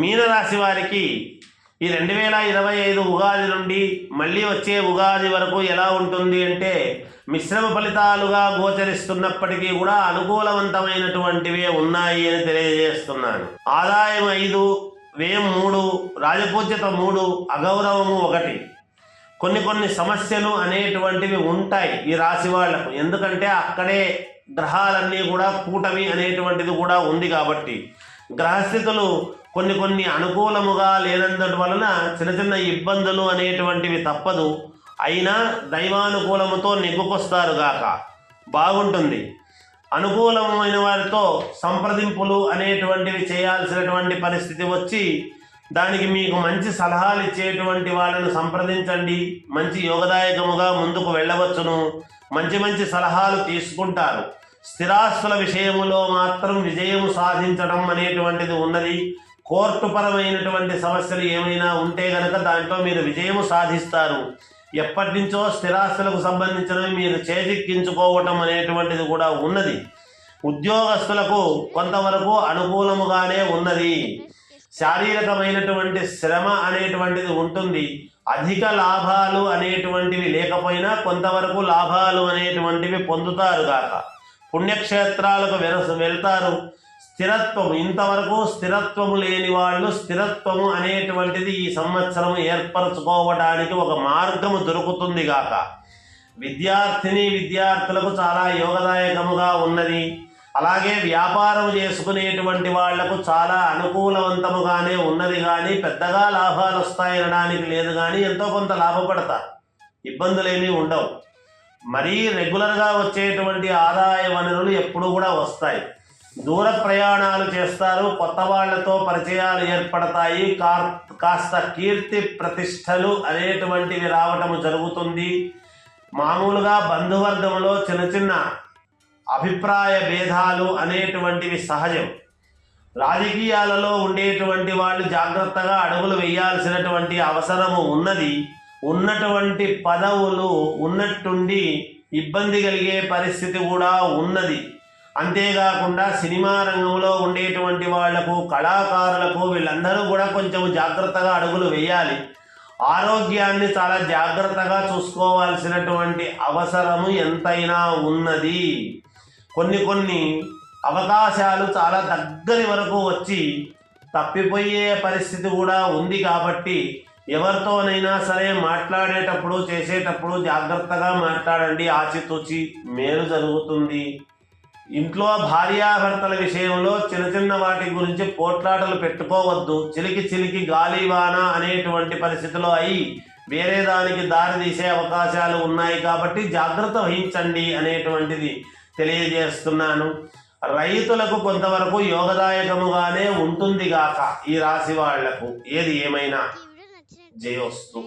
మీనరాశి వారికి ఈ రెండు వేల ఇరవై ఐదు ఉగాది నుండి మళ్ళీ వచ్చే ఉగాది వరకు ఎలా ఉంటుంది అంటే మిశ్రమ ఫలితాలుగా గోచరిస్తున్నప్పటికీ కూడా అనుకూలవంతమైనటువంటివే ఉన్నాయి అని తెలియజేస్తున్నాను. ఆదాయం ఐదు వ్యయం మూడు రాజపూజ్యత మూడు అగౌరవము ఒకటి. కొన్ని కొన్ని సమస్యలు అనేటువంటివి ఉంటాయి ఈ రాశి వాళ్ళకు. ఎందుకంటే అక్కడే గ్రహాలన్నీ కూడా కూటమి అనేటువంటిది కూడా ఉంది కాబట్టి గ్రహస్థితులు కొన్ని కొన్ని అనుకూలముగా లేనందుటి వలన చిన్న చిన్న ఇబ్బందులు అనేటువంటివి తప్పదు. అయినా దైవానుకూలముతో నెగ్గుకొస్తారు గాక. బాగుంటుంది. అనుకూలమైన వారితో సంప్రదింపులు అనేటువంటివి చేయాల్సినటువంటి పరిస్థితి వచ్చి దానికి మీకు మంచి సలహాలు ఇచ్చేటువంటి వాళ్ళను సంప్రదించండి. మంచి యోగదాయకముగా ముందుకు వెళ్ళవచ్చును. మంచి మంచి సలహాలు తీసుకుంటారు. స్థిరాస్తుల విషయములో మాత్రం విజయం సాధించడం అనేటువంటిది ఉన్నది. కోర్టుపరమైనటువంటి సమస్యలు ఏమైనా ఉంటే గనక దాంట్లో మీరు విజయము సాధిస్తారు. ఎప్పటి నుంచో స్థిరాస్తులకు సంబంధించినవి మీరు చేజిక్కించుకోవటం అనేటువంటిది కూడా ఉన్నది. ఉద్యోగస్తులకు కొంతవరకు అనుకూలముగానే ఉన్నది. శారీరకమైనటువంటి శ్రమ అనేటువంటిది ఉంటుంది. అధిక లాభాలు అనేటువంటివి లేకపోయినా కొంతవరకు లాభాలు అనేటువంటివి పొందుతారు కాక పుణ్యక్షేత్రాలకు వెరస వెళ్తారు. స్థిరత్వం. ఇంతవరకు స్థిరత్వము లేని వాళ్ళు స్థిరత్వము అనేటువంటిది ఈ సంవత్సరం ఏర్పరచుకోవడానికి ఒక మార్గము దొరుకుతుంది గాక. విద్యార్థిని విద్యార్థులకు చాలా యోగదాయకముగా ఉన్నది. అలాగే వ్యాపారం చేసుకునేటువంటి వాళ్ళకు చాలా అనుకూలవంతముగానే ఉన్నది కానీ పెద్దగా లాభాలు వస్తాయనడానికి లేదు కానీ ఎంతో కొంత లాభపడతారు. ఇబ్బందులేమీ ఉండవు. మరీ రెగ్యులర్గా వచ్చేటువంటి ఆదాయ వనరులు ఎప్పుడు కూడా వస్తాయి. దూర ప్రయాణాలు చేస్తారు. కొత్త వాళ్ళతో పరిచయాలు ఏర్పడతాయి. కాస్త కీర్తి ప్రతిష్టలు అనేటువంటివి రావటము జరుగుతుంది. మామూలుగా బంధువర్గంలో చిన్న చిన్న అభిప్రాయ భేదాలు అనేటువంటివి సహజం. రాజకీయాలలో ఉండేటువంటి వాళ్ళు జాగ్రత్తగా అడుగులు వేయాల్సినటువంటి అవసరము ఉన్నది. ఉన్నటువంటి పదవులు ఉన్నట్టుండి ఇబ్బంది కలిగే పరిస్థితి కూడా ఉన్నది. అంతేకాకుండా సినిమా రంగంలో ఉండేటువంటి వాళ్ళకు కళాకారులకు వీళ్ళందరూ కూడా కొంచెం జాగ్రత్తగా అడుగులు వేయాలి. ఆరోగ్యాన్ని చాలా జాగ్రత్తగా చూసుకోవాల్సినటువంటి అవసరము ఎంతైనా ఉన్నది. కొన్ని కొన్ని అవకాశాలు చాలా దగ్గరి వరకు వచ్చి తప్పిపోయే పరిస్థితి కూడా ఉంది కాబట్టి ఎవరితోనైనా సరే మాట్లాడేటప్పుడు చేసేటప్పుడు జాగ్రత్తగా మాట్లాడండి. ఆచితూచి మేలు జరుగుతుంది. ఇంట్లో భార్యాభర్తల విషయంలో చిన్న చిన్న వాటి గురించి పోట్లాటలు పెట్టుకోవద్దు. చిలికి చిలికి గాలివాన అనేటువంటి పరిస్థితిలో అయి వేరే దానికి దారి తీసే అవకాశాలు ఉన్నాయి కాబట్టి జాగ్రత్త వహించండి అనేటువంటిది తెలియజేస్తున్నాను. రైతులకు కొంతవరకు యోగదాయకముగానే ఉంటుంది గాక ఈ రాశి వాళ్ళకు. ఏది ఏమైనా జయోస్తు.